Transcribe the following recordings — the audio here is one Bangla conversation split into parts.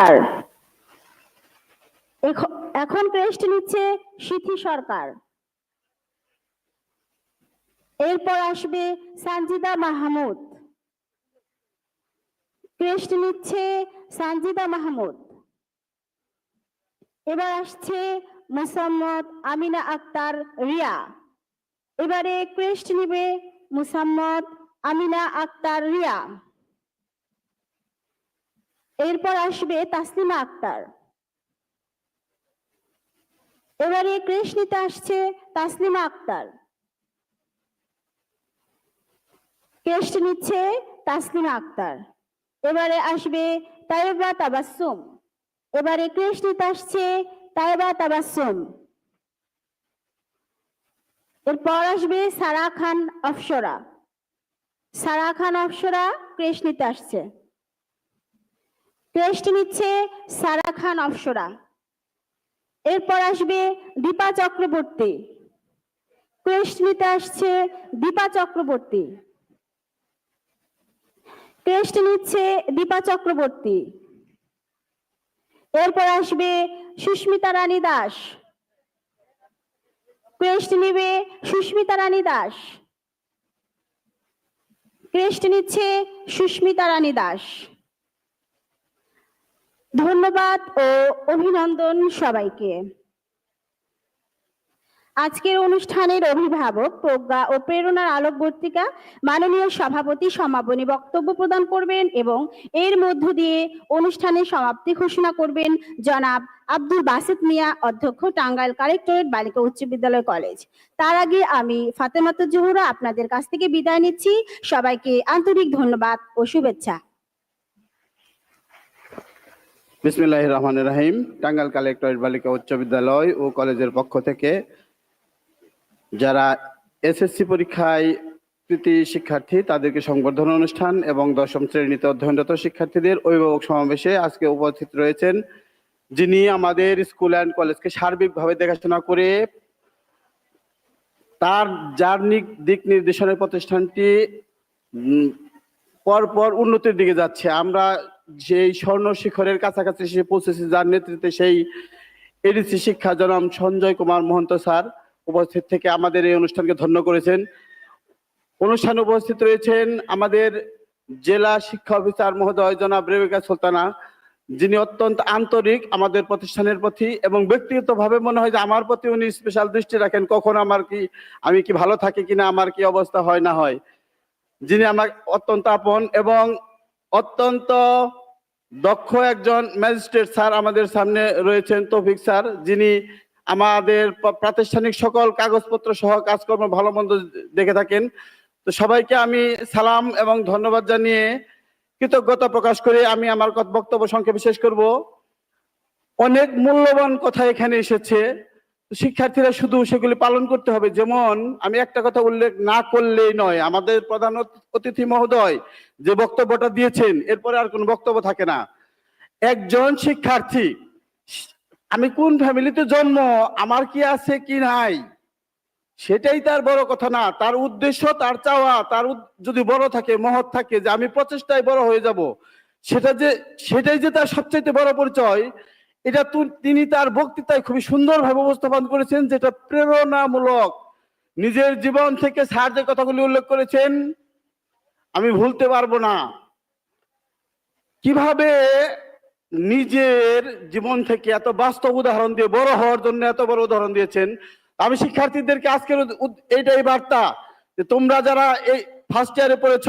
সরকার। এখন ক্রেস্ট নিচ্ছে সিথি সরকার। এরপর আসবে সানজিদা মাহমুদ। ক্রেস্ট নিচ্ছে সানজিদা মাহমুদ। এবার আসছে মুসাম্মদ আমিনা আক্তার রিয়া। এবারে ক্রেস্ট নিবে মুসাম্মদ আমিনা আক্তার রিয়া। এরপর আসবে তাসলিমা আক্তার। এবারে ক্রেশ নিতে আসছে তাসলিমা আক্তার। ক্রেস্ট নিচ্ছে তাসলিমা আক্তার। এবারে আসবে তাইবা তাবাসসুম। এবারে ক্রেশ নিতে আসছে তাইবা তাবাসসুম। এরপর আসবে সারা খান অফসরা সারা খান অফসরা ক্রেশ নিতে আসছে। টেস্ট নিচ্ছে সারা খান অপসরা এরপর আসবে দীপা চক্রবর্তী। টেস্ট নিতে আসছে দীপা চক্রবর্তী। টেস্ট নিচ্ছে দীপা চক্রবর্তী। এরপর আসবে সুস্মিতা রানী দাস। ক্রেস্ট নিবে সুস্মিতা রানী দাস। ক্রেস্ট নিচ্ছে সুস্মিতা রানী দাস। ধন্যবাদ ও অভিনন্দন সবাইকে। আজকের অনুষ্ঠানের অভিভাবক, প্রজ্ঞা ও প্রেরণার আলোক আলোকবর্তিকা মাননীয় সভাপতি সমাপনী বক্তব্য প্রদান করবেন এবং এর মধ্য দিয়ে অনুষ্ঠানের সমাপ্তি ঘোষণা করবেন জনাব আব্দুল বাসিত মিয়া, অধ্যক্ষ, টাঙ্গাইল কালেক্টরেট, বালিকা উচ্চ বিদ্যালয় কলেজ। তার আগে আমি ফাতেমাত জোহরা আপনাদের কাছ থেকে বিদায় নিচ্ছি। সবাইকে আন্তরিক ধন্যবাদ ও শুভেচ্ছা। বিসমিল্লাহ রহমান রাহিম টাঙ্গাল কালেক্টরেট বালিকা উচ্চ বিদ্যালয় ও কলেজের পক্ষ থেকে যারা এসএসসি পরীক্ষায় কৃতি শিক্ষার্থী তাদেরকে সংবর্ধনা অনুষ্ঠান এবং দশম শ্রেণীতে অধ্যয়নরত শিক্ষার্থীদের অভিভাবক সমাবেশে আজকে উপস্থিত রয়েছেন যিনি আমাদের স্কুল অ্যান্ড কলেজকে সার্বিকভাবে দেখাশোনা করে তার যার দিক নির্দেশনের প্রতিষ্ঠানটি উম, পর পর উন্নতির দিকে যাচ্ছে। আমরা যেই স্বর্ণ শিখরের কাছাকাছি এসে পৌঁছেছে, যার নেতৃত্বে সেই এডিসি শিক্ষা জনাব সঞ্জয় কুমার মহন্ত স্যার উপস্থিত থেকে আমাদের এই অনুষ্ঠানকে ধন্য করেছেন। অনুষ্ঠানে উপস্থিত রয়েছেন আমাদের জেলা শিক্ষা অফিসার মহোদয় জনাব রেবেকা সুলতানা, যিনি অত্যন্ত আন্তরিক আমাদের প্রতিষ্ঠানের প্রতি এবং ব্যক্তিগতভাবে মনে হয় যে আমার প্রতি উনি স্পেশাল দৃষ্টি রাখেন, কখন আমার কি, আমি কি ভালো থাকি কিনা, আমার কি অবস্থা হয় না হয়। যিনি আমার অত্যন্ত আপন এবং অত্যন্ত দক্ষ একজন ম্যাজিস্ট্রেট স্যার আমাদের সামনে রয়েছেন, তৌফিক স্যার। যিনি আমাদের প্রাতিষ্ঠানিক সকল কাগজপত্র সহ কাজকর্ম ভালো মন্দ দেখে থাকেন। তো সবাইকে আমি সালাম এবং ধন্যবাদ জানিয়ে কৃতজ্ঞতা প্রকাশ করে আমি আমার বক্তব্য সংক্ষেপে শেষ করব। অনেক মূল্যবান কথা এখানে এসেছে। শিক্ষার্থীরা শুধু সেগুলি পালন করতে হবে। যেমন, আমি একটা কথা উল্লেখ না করলেই নয়, আমাদের প্রধান অতিথি মহোদয় যে বক্তব্যটা দিয়েছেন, এরপরে আর কোনো বক্তব্য থাকে না। একজন শিক্ষার্থী, আমি কোন ফ্যামিলিতে জন্ম, আমার কি আছে কি নাই, সেটাই তার বড় কথা না। তার উদ্দেশ্য, তার চাওয়া, তার যদি বড় থাকে, মহৎ থাকে, যে আমি প্রচেষ্টায় বড় হয়ে যাব, সেটা যে সেটাই যে তার সবচেয়ে বড় পরিচয় এটা তিনি তার বক্তৃতায় খুবই সুন্দরভাবে উপস্থাপন করেছেন, যেটা প্রেরণামূলক। নিজের জীবন থেকে স্যার যে কথাগুলি উল্লেখ করেছেন। আমি ভুলতে পারব না। কীভাবে নিজের জীবন থেকে এত বাস্তব উদাহরণ দিয়ে, বড় হওয়ার জন্য এত বড় উদাহরণ দিয়েছেন? আমি শিক্ষার্থীদেরকে আজকের এইটাই বার্তা যে তোমরা যারা এই ফার্স্ট ইয়ারে পড়েছ,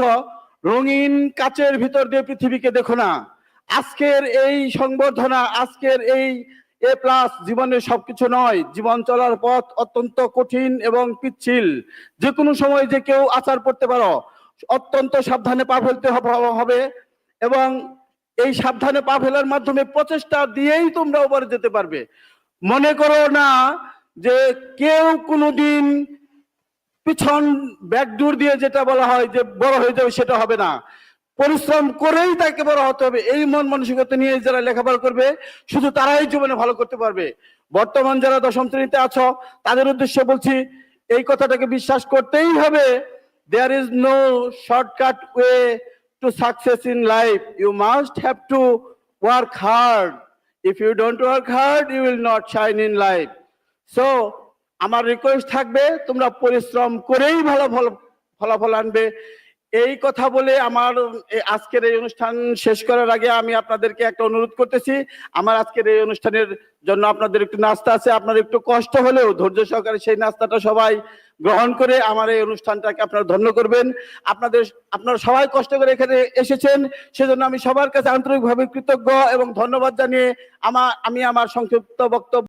রঙিন কাচের ভিতর দিয়ে পৃথিবীকে দেখো না। আজকের এই সংবর্ধনা, আজকের এই এ প্লাস জীবনের সবকিছু নয়। জীবন চলার পথ অত্যন্ত কঠিন এবং পিচ্ছিল। যে কোনো সময় যে কেউ আচার পড়তে পারো, অত্যন্ত সাবধানে পা ফেলতে হবে এবং এই সাবধানে পা ফেলার মাধ্যমে প্রচেষ্টা দিয়েই তোমরা উপরে যেতে পারবে। মনে করো না যে কেউ কোনোদিন পিছন ব্যাকডোর দিয়ে যেটা বলা হয় যে বড় হয়ে যাবে সেটা হবে না। পরিশ্রম করেই তাকে বড় হতে হবে। এই মন মানসিকতা নিয়ে যারা লেখাপড়া করবে, শুধু তারাই জীবনে ভালো করতে পারবে। বর্তমান যারা দশম শ্রেণীতে আছো, তাদের উদ্দেশ্যে বলছি, এই কথাটাকে বিশ্বাস করতেই হবে there is no shortcut way to success in life you must have to work hard if you don't work hard you will not shine in life so আমার রিকোয়েস্ট থাকবে, তোমরা পরিশ্রম করেই ভালো ফলাফল আনবে। এই কথা বলে আমার আজকের এই অনুষ্ঠান শেষ করার আগে আমি আপনাদেরকে একটা অনুরোধ করতেছি। আমার আজকের এই অনুষ্ঠানের জন্য আপনাদের একটু নাস্তা আছে, আপনার একটু কষ্ট হলেও ধৈর্য সহকারে সেই নাস্তাটা সবাই গ্রহণ করে আমার এই অনুষ্ঠানটাকে আপনারা ধন্য করবেন। আপনাদের, আপনারা সবাই কষ্ট করে এখানে এসেছেন, সেজন্য আমি সবার কাছে আন্তরিকভাবে কৃতজ্ঞ এবং ধন্যবাদ জানিয়ে আমার আমি আমার সংক্ষিপ্ত বক্তব্য